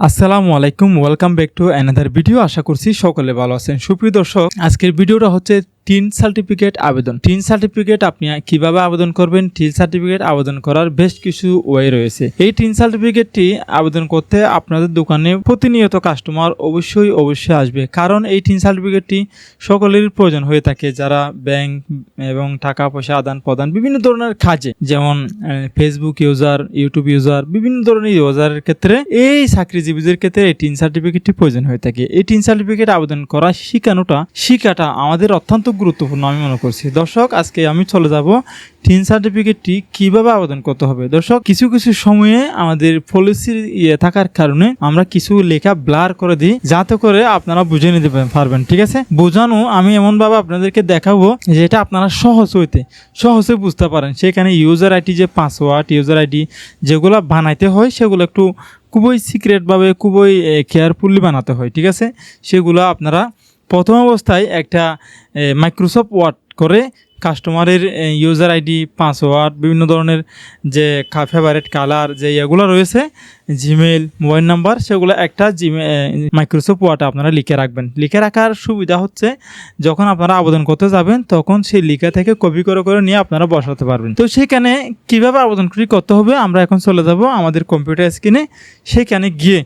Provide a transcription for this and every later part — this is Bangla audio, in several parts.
আসসালামু আলাইকুম welcome back to another video আশা করছি সকলে ভালো আছেন। সুপ্রিয় দর্শক, আজকের ভিডিওটা হচ্ছে টিন সার্টিফিকেট আবেদন। টিন সার্টিফিকেট আপনি কীভাবে আবেদন করবেন? টিন সার্টিফিকেট আবেদন করার বেশ কিছু ওয়ে রয়েছে। এই টিন সার্টিফিকেটটি আবেদন করতে আপনাদের দোকানে প্রতিনিয়ত কাস্টমার অবশ্যই অবশ্যই আসবে। কারণ এই টিন সার্টিফিকেটটি সকলেরই প্রয়োজন হয়ে থাকে। যারা ব্যাংক এবং টাকা পয়সা আদান প্রদান বিভিন্ন ধরনের কাজে, যেমন ফেসবুক ইউজার ইউটিউব ইউজার বিভিন্ন ধরনের ইউজারের ক্ষেত্রে এই চাকরিজীবীদের ক্ষেত্রে এই টিন সার্টিফিকেটটি প্রয়োজন হয়ে থাকে। এই টিন সার্টিফিকেট আবেদন করা শিখানোটা, শিখাটা আমাদের অত্যন্ত গুরুত্বপূর্ণ, আমি মনে করছি। দর্শক, আজকে আমি চলে যাব টিন সার্টিফিকেটটি কীভাবে আবেদন করতে হবে? দর্শক, কিছু কিছু সময়ে আমাদের পলিসির ইয়ে থাকার কারণে আমরা কিছু লেখা ব্লার করে দিই, যাতে করে আপনারা বুঝে নিতে পারবেন, ঠিক আছে? বোঝানো, আমি এমনভাবে আপনাদেরকে দেখাবো যে এটা আপনারা সহজ হইতে, সহজে বুঝতে পারেন। সেখানে ইউজার আইডি যে পাসওয়ার্ড ইউজার আইডি যেগুলো বানাইতে হয়, সেগুলো একটু খুবই সিক্রেটভাবে খুবই কেয়ারফুলি বানাতে হয়, ঠিক আছে? সেগুলো আপনারা প্রথম অবস্থায় একটা মাইক্রোসফট ওয়ার্ড করে কাস্টমারের ইউজার আইডি পাসওয়ার্ড বিভিন্ন ধরনের যে ফেভারেট কালার যে ইয়েগুলো রয়েছে জিমেল মোবাইল নাম্বার সেগুলো একটা জিমে মাইক্রোসফট ওয়ার্ডে আপনারা লিখে রাখবেন। লিখে রাখার সুবিধা হচ্ছে, যখন আপনারা আবেদন করতে যাবেন, তখন সেই লিখা থেকে কপি করে করে নিয়ে আপনারা বসাতে পারবেন। তো সেখানে কীভাবে আবেদনটি করতে হবে, আমরা এখন চলে যাব আমাদের কম্পিউটার স্ক্রিনে সেখানে গিয়ে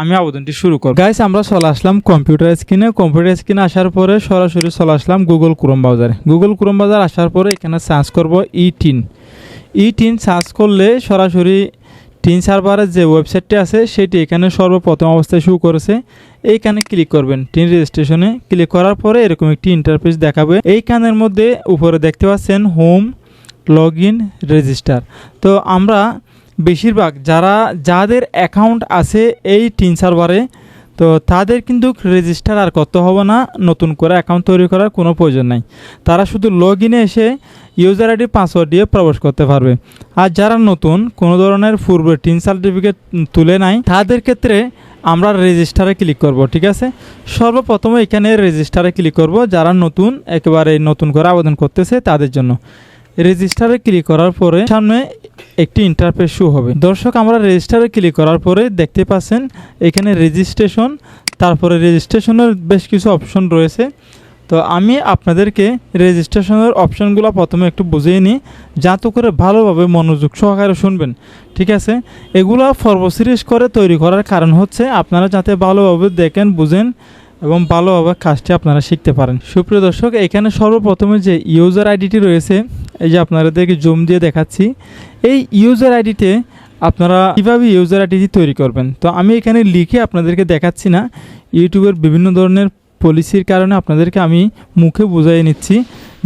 আমি আবেদনটি শুরু করব। গাইস আমরা চলে আসলাম কম্পিউটার স্ক্রিনে কম্পিউটার স্ক্রিনে আসার পরে সরাসরি চলে আসলাম গুগল ক্রোম ব্রাউজারে গুগল ক্রোম ব্রাউজার আসার পরে এখানে সার্চ করব e TIN e TIN search করলে সরাসরি টিন সার্ভারের যে ওয়েবসাইটটি আছে, সেটি এখানে সর্বপ্রথম অবস্থায় শুরু করেছে। এইখানে ক্লিক করবেন টিন রেজিস্ট্রেশনে ক্লিক করার পরে এরকম একটি ইন্টারফেস দেখাবে। এইখানের মধ্যে উপরে দেখতে পাচ্ছেন হোম লগ ইন রেজিস্টার তো আমরা বেশিরভাগ যারা, যাদের অ্যাকাউন্ট আছে এই টিন সার্ভারে তো তাদের কিন্তু রেজিস্টার আর করতে হবে না, নতুন করে অ্যাকাউন্ট তৈরি করার কোনো প্রয়োজন নাই। তারা শুধু লগ ইনে এসে ইউজার আইডি পাসওয়ার্ড দিয়ে প্রবেশ করতে পারবে। আর যারা নতুন, কোনো ধরনের পূর্বে টিন সার্টিফিকেট তুলে নাই, তাদের ক্ষেত্রে আমরা রেজিস্টারে ক্লিক করব, ঠিক আছে? সর্বপ্রথমে এখানে রেজিস্টারে ক্লিক করব, যারা নতুন, একেবারে নতুন করে আবেদন করতেছে তাদের জন্য। রেজিস্টারে ক্লিক করার পরে সামনে একটি ইন্টারফেস শু হবে। দর্শক, আমরা রেজিস্টারে ক্লিক করার পরে দেখতে পাচ্ছেন, এখানে রেজিস্ট্রেশন তারপরে রেজিস্ট্রেশনের বেশ কিছু অপশন রয়েছে। তো আমি আপনাদেরকে রেজিস্ট্রেশনের অপশনগুলো প্রথমে একটু বুঝিয়ে নিই, যাতে করে ভালোভাবে মনোযোগ সহকারে শুনবেন। ঠিক আছে? এগুলো সর্বশেষ করে তৈরি করার কারণ হচ্ছে আপনারা যাতে ভালোভাবে দেখেন, বুঝেন এবং ভালোভাবে কাজটি আপনারা শিখতে পারেন। সুপ্রিয় দর্শক, এখানে সর্বপ্রথমে যে ইউজার আইডিটি রয়েছে এই যে আপনাদেরকে জুম দিয়ে দেখাচ্ছি। এই ইউজার আইডিতে আপনারা কীভাবে ইউজার আইডি তৈরি করবেন? তো আমি এখানে লিখে আপনাদেরকে দেখাচ্ছি না। ইউটিউবের বিভিন্ন ধরনের পলিসির কারণে আপনাদেরকে আমি মুখে বুঝাই নিচ্ছি।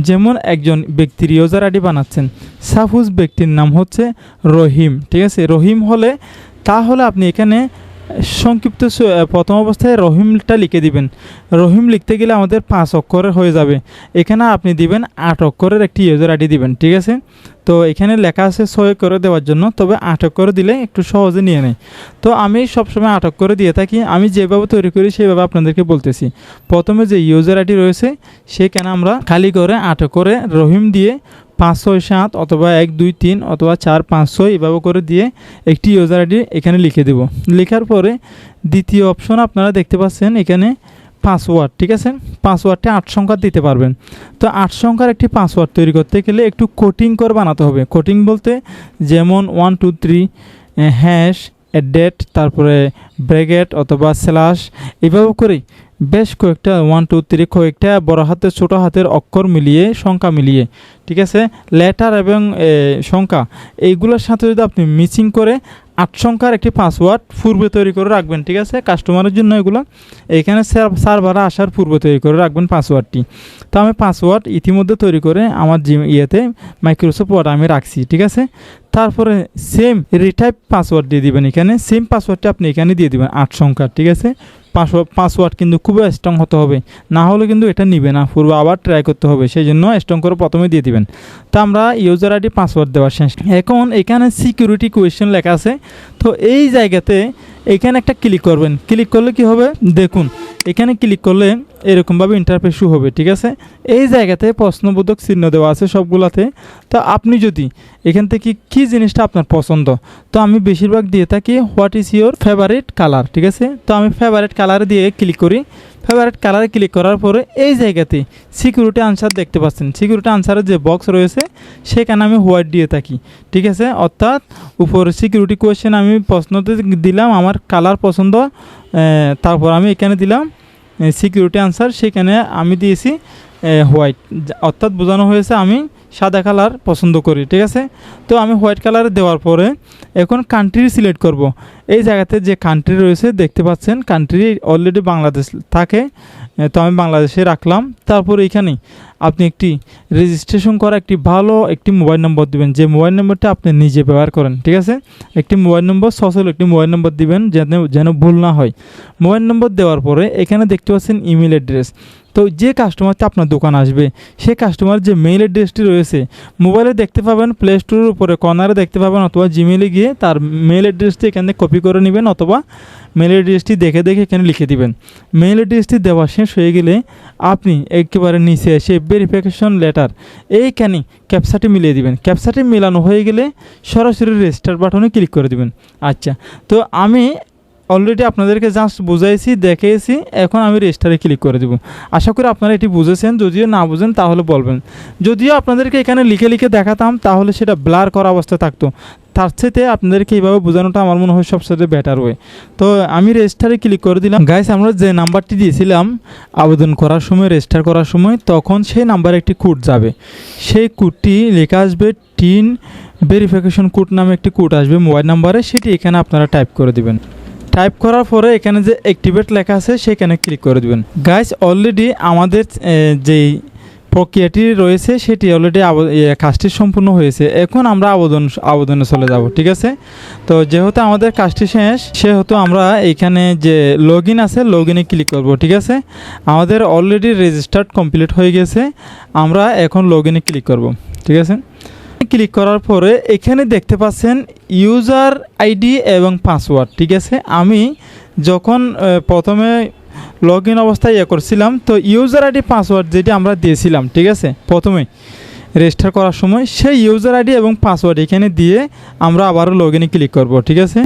যেমন একজন ব্যক্তির ইউজার আইডি বানাচ্ছেন। সাপোজ ব্যক্তির নাম হচ্ছে রহিম, ঠিক আছে? রহিম হলে তাহলে আপনি এখানে সংক্ষিপ্ত প্রথম অবস্থায় রহিমটা লিখে দিবেন। রহিম লিখতে গেলে আমাদের পাঁচ অক্ষরের হয়ে যাবে। এখানে আপনি দিবেন আট অক্ষরের একটি ইউজার আইডি দিবেন, ঠিক আছে? তো এখানে লেখা আছে ছয় করে দেওয়ার জন্য, তবে আট অক্ষরে দিলে একটু সহজে নিয়ে নেয়। তো আমি সবসময় আট অক্ষরে দিয়ে থাকি, আমি যেভাবে তৈরি করি সেভাবে আপনাদেরকে বলতেছি। প্রথমে যে ইউজার আইডি রয়েছে, সেখানে আমরা খালি করে আট করে রহিম দিয়ে পাঁচ ছয় সাত অথবা এক, দুই, তিন অথবা চার পাঁচ ছয় এভাবে করে দিয়ে একটি ইউজার আইডি এখানে লিখে দেব। লেখার পরে দ্বিতীয় অপশন আপনারা দেখতে পাচ্ছেন এখানে পাসওয়ার্ড ঠিক আছে? পাসওয়ার্ডটা আট সংখ্যার দিতে পারবেন। তো আট সংখ্যার একটি পাসওয়ার্ড তৈরি করতে গেলে একটু কোটিং করে বানাতে হবে। কোটিং বলতে যেমন one two three hash date তারপরে ব্রেগেট অথবা স্ল্যাশ এভাবে করে বেশ কয়েকটা ওয়ান টু থ্রি কয়েকটা বড় হাতের, ছোটো হাতের অক্ষর মিলিয়ে, সংখ্যা মিলিয়ে, ঠিক আছে? লেটার এবং সংখ্যা, এইগুলোর সাথে যদি আপনি মিসিং করে আট সংখ্যার একটি পাসওয়ার্ড পূর্বে তৈরি করে রাখবেন, ঠিক আছে? কাস্টমারের জন্য এগুলো। এখানে সার্ভারে আসার পূর্বে তৈরি করে রাখবেন পাসওয়ার্ডটি তো আমি পাসওয়ার্ড ইতিমধ্যে তৈরি করে আমার জি ইয়েতে মাইক্রোসফট ওয়ার্ড আমি রাখছি, ঠিক আছে? তারপরে সেম রিটাইপ পাসওয়ার্ড দিয়ে দিবেন এখানে। সেম পাসওয়ার্ডটি আপনি এখানে দিয়ে দিবেন, আট সংখ্যার, ঠিক আছে? পাসওয়ার্ড পাসওয়ার্ড কিন্তু খুবই স্ট্রং হতে হবে। না হলে কিন্তু এটা নিবে না পূর্ব আবার ট্রাই করতে হবে সেই জন্য স্ট্রং করে প্রথমে দিয়ে দিবেন। তো আমরা ইউজার আইডি পাসওয়ার্ড দেওয়ার শেষ। এখন এখানে সিকিউরিটি কোয়েশ্চেন লেখা আছে। তো এই জায়গাতে এখানে একটা ক্লিক করবেন। ক্লিক করলে কি হবে? দেখুন, এখানে ক্লিক করলে এরকমভাবে ইন্টারফেস হবে, ঠিক আছে? এই জায়গাতে প্রশ্নবোধক চিহ্ন দেওয়া আছে সবগুলাতে। তো আপনি যদি এখান থেকে কি জিনিসটা আপনার পছন্দ, তো আমি বেশিরভাগ দিয়ে থাকি what is your favourite colour ঠিক আছে? তো আমি ফেভারিট কালার দিয়ে ক্লিক করি। ফেভারিট কালারে ক্লিক করার পরে এই জায়গাতে সিকিউরিটি আনসার দেখতে পাচ্ছেন। সিকিউরিটি আনসারের যে বক্স রয়েছে, সেখানে আমি হোয়াইট দিয়ে থাকি। ঠিক আছে? অর্থাৎ উপর সিকিউরিটি কোয়েশ্চেন আমি প্রশ্নতে দিলাম, আমার কালার পছন্দ তারপর আমি এখানে দিলাম সিকিউরিটি আনসার সেখানে আমি দিয়েছি হোয়াইট অর্থাৎ বোঝানো হয়েছে আমি সাদা কালার পছন্দ করি, ঠিক আছে? তো আমি হোয়াইট কালার দেওয়ার পরে এখন কান্ট্রি সিলেক্ট করব। এই জায়গাতে যে কান্ট্রি রয়েছে, দেখতে পাচ্ছেন কান্ট্রি অলরেডি বাংলাদেশ থাকে, তো আমি বাংলাদেশে রাখলাম। তারপর এখানে আপনি একটি রেজিস্ট্রেশন করা একটি ভালো একটি মোবাইল নম্বর দিবেন। যে মোবাইল নম্বরটা আপনি নিজে ব্যবহার করেন, ঠিক আছে? একটি মোবাইল নম্বর সচল একটি মোবাইল নম্বর দিবেন যেন যেন ভুল না হয়। মোবাইল নম্বর দেওয়ার পরে এখানে দেখতে পাচ্ছেন ইমেল অ্যাড্রেস তো যে কাস্টমারটা আপনার দোকান আসবে, সে কাস্টমার যে মেইল অ্যাড্রেসটি রয়েছে মোবাইলে দেখতে পাবেন প্লে স্টোরের উপরে কর্নারে দেখতে পাবেন অথবা জিমেলে গিয়ে তার মেইল অ্যাড্রেসটি এখানে কপি করে নেবেন অথবা মেইল অ্যাড্রেসটি দেখে দেখে এখানে লিখে দিবেন। মেইল অ্যাড্রেসটি দেওয়া শেষ হয়ে গেলে আপনি একেবারে নিচে এসে ভেরিফিকেশন লেটার এইখানে ক্যাপসাটি মিলিয়ে দিবেন। ক্যাপসাটি মেলানো হয়ে গেলে সরাসরি রেজিস্টার বাটনে ক্লিক করে দিবেন। আচ্ছা তো আমি অলরেডি আপনাদেরকে জাস্ট বুঝাইছি দেখিয়েছি এখন আমি রেজিস্টারে ক্লিক করে দেবো। আশা করি আপনারা এটি বুঝেছেন, যদিও না বুঝেন, তাহলে বলবেন। যদিও আপনাদেরকে এখানে লিখে লিখে দেখাতাম, তাহলে সেটা ব্লার করা অবস্থায় থাকতো। তার সাথে আপনাদেরকে এইভাবে বোঝানোটা আমার মনে হয় সবসাথে বেটার ওয়ে তো আমি রেজিস্টারে ক্লিক করে দিলাম। গাইস আমরা যে নাম্বারটি দিয়েছিলাম, আবেদন করার সময় রেজিস্টার করার সময়, তখন সেই নাম্বারে একটি কোড যাবে। সেই কোডটি লেখা আসবে টিন ভেরিফিকেশন কোড নামে একটি কোড আসবে মোবাইল নাম্বারে সেটি এখানে আপনারা টাইপ করে দিবেন। টাইপ করার পরে এখানে যে অ্যাক্টিভেট লেখা আছে, সেখানে ক্লিক করে দিবেন। গাইস অলরেডি আমাদের যেই প্রক্রিয়াটি রয়েছে, সেটি অলরেডি কাজটি সম্পূর্ণ হয়েছে। এখন আমরা আবেদন, আবেদনে চলে যাব, ঠিক আছে? তো যেহেতু আমাদের কাজটি শেষ, সেহেতু আমরা এখানে যে লগ আছে লগ ক্লিক করব, ঠিক আছে? আমাদের অলরেডি রেজিস্টার্ড কমপ্লিট হয়ে গেছে। আমরা এখন লগ ক্লিক করব, ঠিক আছে? ক্লিক করার পরে এখানে দেখতে পাচ্ছেন ইউজার আইডি এবং পাসওয়ার্ড, ঠিক আছে? আমি যখন প্রথমে লগ ইন অবস্থায় ইয়ে করছিলাম, তো ইউজার আইডি, পাসওয়ার্ড যেটি আমরা দিয়েছিলাম, ঠিক আছে? প্রথমে রেজিস্টার করার সময় সেই ইউজার আইডি এবং পাসওয়ার্ড এখানে দিয়ে আমরা আবারও লগ ইনে ক্লিক করব, ঠিক আছে?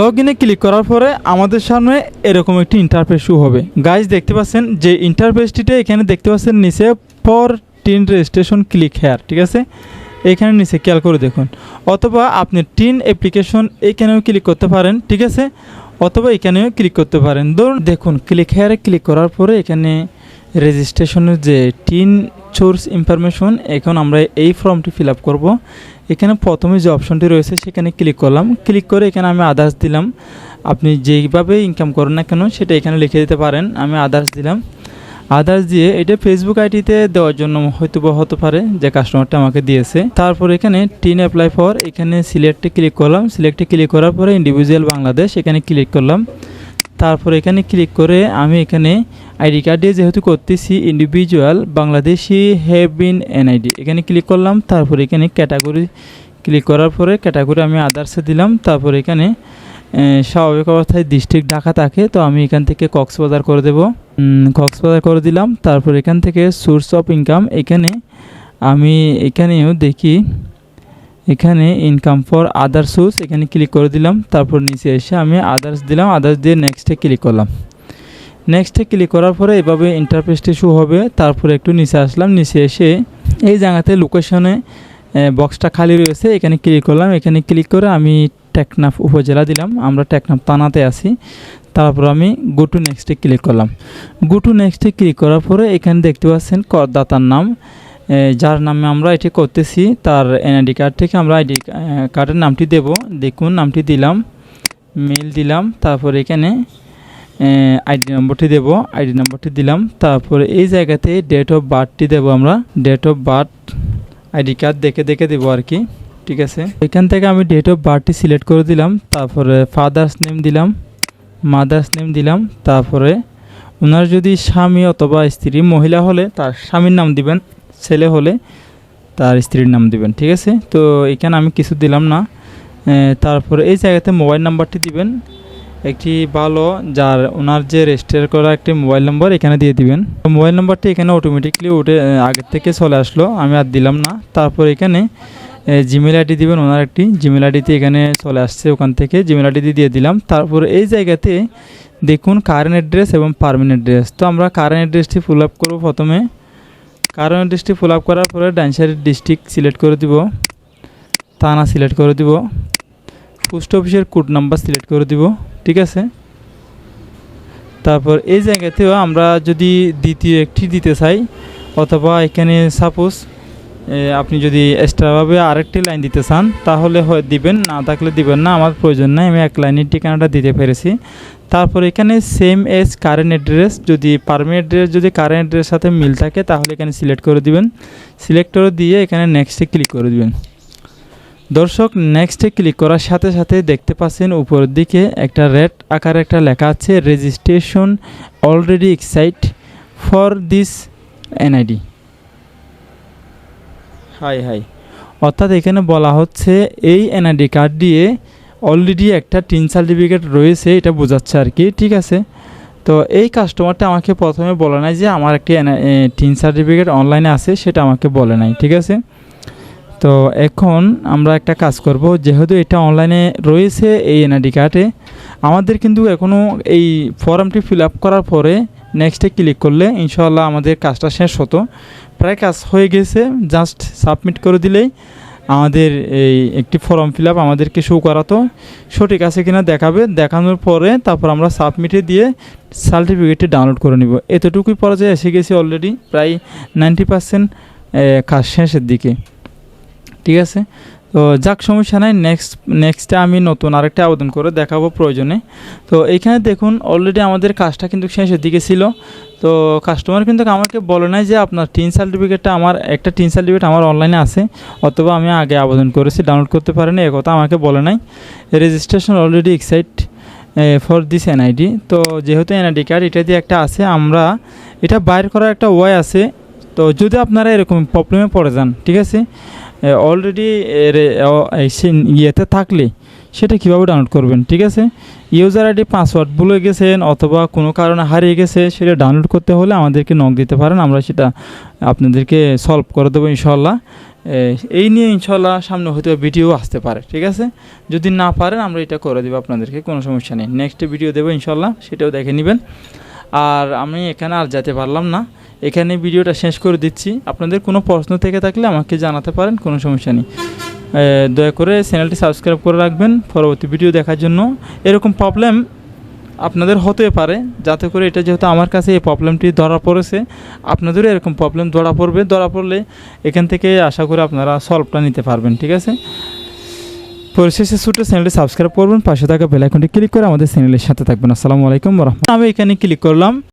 লগ ইনে ক্লিক করার পরে আমাদের সামনে এরকম একটি ইন্টারফেস শু হবে। গাইজ দেখতে পাচ্ছেন যে ইন্টারফেসটিতে এখানে দেখতে পাচ্ছেন নিচে পর টিন রেজিস্ট্রেশন ক্লিক হেয়ার, ঠিক আছে? এখানে নিচে খেয়াল করে দেখুন। অথবা আপনি টিন অ্যাপ্লিকেশন এখানেও ক্লিক করতে পারেন, ঠিক আছে? অথবা এখানেও ক্লিক করতে পারেন। ধরুন, দেখুন, ক্লিক হেয়ারে ক্লিক করার পরে এখানে রেজিস্ট্রেশনের যে টিন সোর্স ইনফরমেশন এখন আমরা এই ফর্মটি ফিল আপ করব। এখানে প্রথমে যে অপশনটি রয়েছে, সেখানে ক্লিক করলাম। ক্লিক করে এখানে আমি আদার্স দিলাম। আপনি যেইভাবে ইনকাম করেন না কেন, সেটা এখানে লিখে দিতে পারেন। আমি আদার্স দিলাম। আদার্স দিয়ে এটা ফেসবুক আইডিতে দেওয়ার জন্য হয়তো বা হতে পারে যে কাস্টমারটা আমাকে দিয়েছে। তারপর এখানে টিন অ্যাপ্লাই ফর এখানে সিলেক্টে ক্লিক করলাম। সিলেক্টে ক্লিক করার পরে ইন্ডিভিজুয়াল বাংলাদেশ এখানে ক্লিক করলাম। তারপর এখানে ক্লিক করে আমি এখানে আইডি কার্ড দিয়ে যেহেতু করতেছি individual Bangladeshi have been NID এখানে ক্লিক করলাম, তারপর এখানে ক্যাটাগরি ক্লিক করার পরে ক্যাটাগরি আমি আদার্সে দিলাম। তারপর এখানে স্বাভাবিক অবস্থায় ডিস্ট্রিক্ট ঢাকা থাকে, তো আমি এখান থেকে কক্সবাজার করে দেব। কক্সবাজার করে দিলাম, তারপর এখান থেকে সোর্স অফ ইনকাম এখানে আমি এখানেও দেখি, এখানে ইনকাম ফর আদার সোর্স এখানে ক্লিক করে দিলাম, তারপর নিচে এসে আমি আদার্স দিলাম আদার্স দিয়ে নেক্সটে ক্লিক করলাম। নেক্সটে ক্লিক করার পরে এভাবে ইন্টারফেসটি শো হবে, তারপরে একটু নিচে আসলাম, নিচে এসে এই জায়গাতে লোকেশনে বক্সটা খালি রয়েছে, এখানে ক্লিক করলাম, এখানে ক্লিক করে আমি টেকনাফ উপজেলা দিলাম, আমরা টেকনাফ থানাতে আছি। তারপর আমি গো টু নেক্সটে ক্লিক করলাম। গো টু নেক্সটে ক্লিক করার পরে এখানে দেখতে পাচ্ছেন করদাতার নাম। যার নামে আমরা এটি করতেছি, তার এনআইডি কার্ড থেকে আমরা আইডি কার্ডের নামটি দেব। দেখুন, নামটি দিলাম মেল দিলাম, তারপর এখানে আইডি নম্বরটি দেব, আইডি নম্বরটি দিলাম, তারপরে এই জায়গাতে ডেট অফ বার্থটি দেব আমরা। Date of birth ID card দেখে দেখে দেবো আর কি। ঠিক আছে। এখান থেকে আমি ডেট অফ বার্থটি সিলেক্ট করে দিলাম, তারপরে ফাদার্স নেম দিলাম মাদার্স নেম দিলাম, তারপরে ওনার যদি স্বামী অথবা স্ত্রী মহিলা হলে তার স্বামীর নাম দিবেন, ছেলে হলে তার স্ত্রীর নাম দিবেন, ঠিক আছে? তো এখানে আমি কিছু দিলাম না। তারপরে এই জায়গাতে মোবাইল নাম্বারটি দিবেন। একটি ভালো যার ওনার যে রেজিস্টার করা একটি মোবাইল নম্বর এখানে দিয়ে দিবেন। মোবাইল নাম্বারটি এখানে অটোমেটিকলি উঠে আগের থেকে চলে আসলো, আমি আর দিলাম না। তারপর এখানে জিমেল আইডি দিবেন, ওনার একটি জিমেল আইডিতে এখানে চলে আসছে, ওখান থেকে জিমেল আইডি দিয়ে দিলাম। তারপর এই জায়গাতে দেখুন কারেন্ট অ্যাড্রেস এবং পারমানেন্ট অ্যাড্রেস তো আমরা কারেন্ট অ্যাড্রেসটি ফিল আপ করব প্রথমে। কারেন্ট অ্যাড্রেসটি ফিল আপ করার পরে ডান সাইডের ডিস্ট্রিক্ট সিলেক্ট করে দিব। থানা সিলেক্ট করে দিব। পোস্ট অফিসের কোড নাম্বার সিলেক্ট করে দিব, ঠিক আছে? তারপর এই জায়গাতেও আমরা যদি দ্বিতীয় একটি দিতে চাই, অথবা এখানে সাপোজ আপনি যদি এক্সট্রাভাবে আরেকটি লাইন দিতে চান, তাহলে হয় দিবেন, না থাকলে দিবেন না, আমার প্রয়োজন নাই, আমি এক লাইনের ঠিকানাটা দিতে পেরেছি। তারপর এখানে সেম এজ কারেন্ট অ্যাড্রেস যদি পারমানেন্ট অ্যাড্রেস যদি কারেন্ট অ্যাড্রেস সাথে মিল থাকে, তাহলে এখানে সিলেক্ট করে দিবেন। সিলেক্ট করে দিয়ে এখানে নেক্সটে ক্লিক করে দিবেন। দর্শক নেক্সটে ক্লিক করার সাথে সাথে দেখতে পাচ্ছেন উপরের দিকে একটা রেড আকারে একটা লেখা আছে registration already exist for this NID high হাই। অর্থাৎ এখানে বলা হচ্ছে এই এনআইডি কার্ড দিয়ে অলরেডি একটা টিন সার্টিফিকেট রয়েছে, এটা বোঝাচ্ছে আর কি, ঠিক আছে? তো এই কাস্টমারটা আমাকে প্রথমে বলে নাই যে আমার একটি টিন সার্টিফিকেট অনলাইনে আছে, সেটা আমাকে বলে নাই, ঠিক আছে? তো এখন আমরা একটা কাজ করব, যেহেতু এটা অনলাইনে রয়েছে এই এনআইডি কার্ডে আমাদের কিন্তু এখনও এই ফর্মটি ফিল আপ করার পরে নেক্সটে ক্লিক করলে ইনশাল্লাহ আমাদের কাজটা শেষ হতো। প্রায় কাজ হয়ে গেছে জাস্ট সাবমিট করে দিলেই আমাদের এই একটি ফর্ম ফিল আপ আমাদেরকে শো করাতো, সঠিক আছে কি না দেখাবে, দেখানোর পরে তারপর আমরা সাবমিটে দিয়ে সার্টিফিকেটটি ডাউনলোড করে নিব। এতটুকুই পর্যায়ে এসে গেছি অলরেডি প্রায় নাইনটি পার্সেন্ট কাজ শেষের দিকে। ঠিক আছে? তো যাক, সমস্যা নাই। নেক্সট নেক্সটে আমি নতুন আরেকটা আবেদন করে দেখাবো প্রয়োজনে। তো এইখানে দেখুন অলরেডি আমাদের কাজটা কিন্তু শেষের দিকে ছিল। তো কাস্টমার কিন্তু আমাকে বলে নাই যে আপনার টিন সার্টিফিকেটটা আমার, একটা টিন সার্টিফিকেট আমার অনলাইনে আছে, অথবা আমি আগে আবেদন করেছি ডাউনলোড করতে পারেনি কথা আমাকে বলে নাই। Registration already exist for this NID তো যেহেতু এনআইডি কার্ড এটা দিয়ে একটা আছে, আমরা এটা বাইর করার একটা ওয়ে আছে। তো যদি আপনারা এরকম প্রবলেমে পড়ে যান, ঠিক আছে? অলরেডি ইয়েতে থাকলে সেটা কীভাবে ডাউনলোড করবেন, ঠিক আছে? ইউজার আইডি পাসওয়ার্ড ভুলে গেছেন অথবা কোনো কারণে হারিয়ে গেছে, সেটা ডাউনলোড করতে হলে আমাদেরকে নক দিতে পারেন, আমরা সেটা আপনাদেরকে সলভ করে দেবো ইনশাল্লাহ এই নিয়ে ইনশাল্লাহ সামনে হয়তো ভিডিও আসতে পারে, ঠিক আছে? যদি না পারেন, আমরা এটা করে দেবো আপনাদেরকে, কোনো সমস্যা নেই। নেক্সট ভিডিও দেবো ইনশাল্লাহ সেটাও দেখে নেবেন। আর আমি এখানে আর যেতে পারলাম না। এখানে ভিডিওটা শেষ করে দিচ্ছি। আপনাদের কোনো প্রশ্ন থেকে থাকলে আমাকে জানাতে পারেন, কোনো সমস্যা নেই। দয়া করে চ্যানেলটি সাবস্ক্রাইব করে রাখবেন পরবর্তী ভিডিও দেখার জন্য। এরকম প্রবলেম আপনাদের হতে পারে, যাতে করে এটা যেহেতু আমার কাছে এই প্রবলেমটি ধরা পড়েছে, আপনাদেরও এরকম প্রবলেম ধরা পড়বে। ধরা পড়লে এখান থেকে আশা করি আপনারা সলভটা নিতে পারবেন, ঠিক আছে? পরিশেষে ছোটো চ্যানেলটি সাবস্ক্রাইব করবেন, পাশে থাকা বেলাইকনটি ক্লিক করে আমাদের চ্যানেলের সাথে থাকবেন। আসসালামু আলাইকুম রহমান আমি এখানে ক্লিক করলাম।